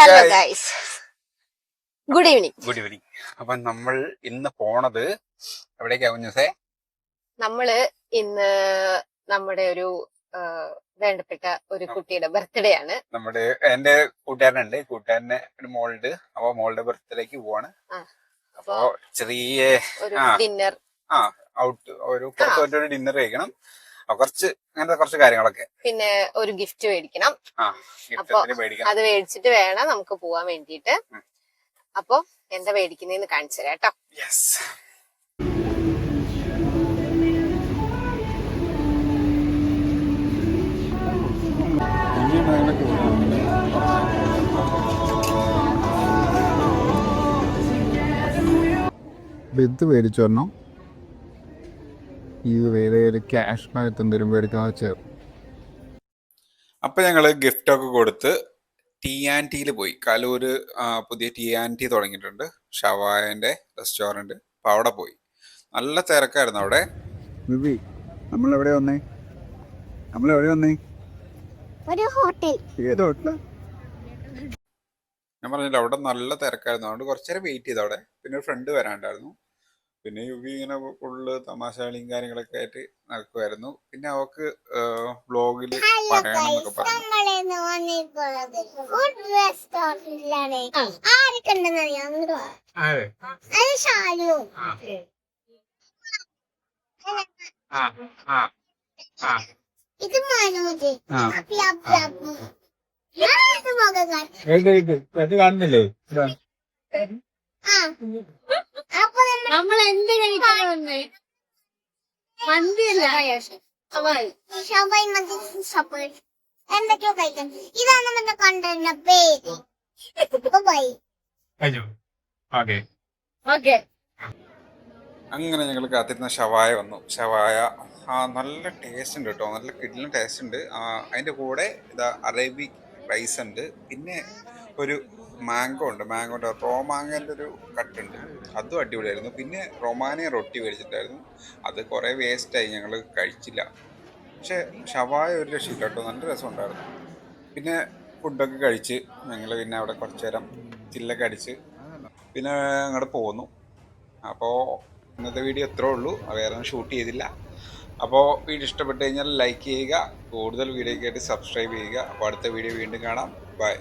Hello guys good evening good evening അപ്പൊ നമ്മൾ ഇന്ന് പോണത് എവിടേക്കാവും നമ്മൾ ഇന്ന് നമ്മുടെ ഒരു വേണ്ടപ്പെട്ട ഒരു കുട്ടിയുടെ ബർത്ത്ഡേ ആണ്. നമ്മുടെ എന്റെ കൂട്ടുകാരനുണ്ട്. കൂട്ടുകാരന്റെ ഒരു മോളുണ്ട്. അപ്പൊ മോളുടെ ബർത്ത്ഡേക്ക് പോവാണ്. അപ്പൊ ചെറിയ ഡിന്നർ ആ. ഔട്ട് ഒരു ഡിന്നർ കഴിക്കണം. കുറച്ച് അങ്ങനത്തെ കുറച്ച് കാര്യങ്ങളൊക്കെ. പിന്നെ ഒരു ഗിഫ്റ്റ് മേടിക്കണം. ആ അപ്പൊ അത് മേടിച്ചിട്ട് വേണം നമുക്ക് പോവാൻ വേണ്ടിയിട്ട്. അപ്പൊ എന്താ മേടിക്കുന്നതെന്ന് കാണിച്ചു തരാം കേട്ടോ. യെസ് ഇത് മേടിച്ചു വരണം. ഇത് വേറെ ഒരു ക്യാഷ് ആയിട്ട് എന്തെങ്കിലും മേടിക്കാൻ ചേർന്നു അപ്പൊ ഞങ്ങൾ ഗിഫ്റ്റ് ഒക്കെ കൊടുത്ത് ടി ആൻഡ് ടിയിൽ പോയി. കലൂര് പുതിയ ടി ആൻഡ് ടി തുടങ്ങിയിട്ടുണ്ട്. ഷവായന്റെ റെസ്റ്റോറന്റ് അപ്പൊ അവിടെ പോയി. നല്ല തിരക്കായിരുന്നു അവിടെ. ബിബി എവിടെ വന്നേ? നമ്മളെവിടെ വന്നേ? ഒരു ഹോട്ടൽ. ഏത് ഹോട്ടലാ? ഞാൻ പറഞ്ഞില്ല അവിടെ നല്ല തിരക്കായിരുന്നു. അതുകൊണ്ട് കുറച്ചേരം വെയിറ്റ് ചെയ്തു അവിടെ. പിന്നെ ഒരു ഫ്രണ്ട് വരാണ്ടായിരുന്നു പിന്നെ യുവി ഇങ്ങനെ ഫുള്ള് തമാശകളിയും കാര്യങ്ങളൊക്കെ ആയിട്ട് നടക്കുമായിരുന്നു പിന്നെ അവക്ക് ബ്ലോഗിൽ പറയണമെന്നൊക്കെ പറഞ്ഞു. ഇത് മനോജ്. കാണുന്നില്ലേ നമ്മൾ എന്ത് കഴിക്കാറുണ്ട് മന്തിയല്ല. ഷവായി മന്തി സപ്പേർട്ട് എന്തൊക്കെയോ കഴിക്കാൻ. ഇതാണ് നമ്മുടെ കണ്ടതിന്റെ പേര്. Bye okay. ഓക്കെ. അങ്ങനെ ഞങ്ങൾ കാത്തിരുന്ന ഷവായ വന്നു. ഷവായ ആ നല്ല ടേസ്റ്റ് ഉണ്ട് കേട്ടോ നല്ല കിഡിലും ടേസ്റ്റ് ഉണ്ട്. അതിന്റെ അതിന്റെ കൂടെ ഇതാ അറേബിക് റൈസ് ഉണ്ട്. പിന്നെ ഒരു മാംഗോ ഉണ്ട് മാംഗോന്റെ റോ മാങ്ങന്റെ ഒരു കട്ടുണ്ട് അതും അടിപൊളിയായിരുന്നു. പിന്നെ റൊമാനിയ റൊട്ടി മേടിച്ചിട്ടായിരുന്നു. അത് കുറേ വേസ്റ്റായി ഞങ്ങൾ കഴിച്ചില്ല. പക്ഷെ ഷവായ ഒരു രക്ഷയില്ല കേട്ടോ. നല്ല രസമുണ്ടായിരുന്നു. പിന്നെ ഫുഡൊക്കെ കഴിച്ച് ഞങ്ങൾ പിന്നെ അവിടെ കുറച്ച് നേരം ചില്ലൊക്കെ അടിച്ച് പിന്നെ അങ്ങോട്ട് പോന്നു. അപ്പോൾ ഇന്നത്തെ വീഡിയോ ഇത്രേ ഉള്ളൂ. വേറെ ഒന്നും ഷൂട്ട് ചെയ്തില്ല. അപ്പോൾ വീഡിയോ ഇഷ്ടപ്പെട്ട് കഴിഞ്ഞാൽ ലൈക്ക് ചെയ്യുക. കൂടുതൽ വീഡിയോയ്ക്കായിട്ട് സബ്സ്ക്രൈബ് ചെയ്യുക. അപ്പോൾ അടുത്ത വീഡിയോ വീണ്ടും കാണാം. ബൈ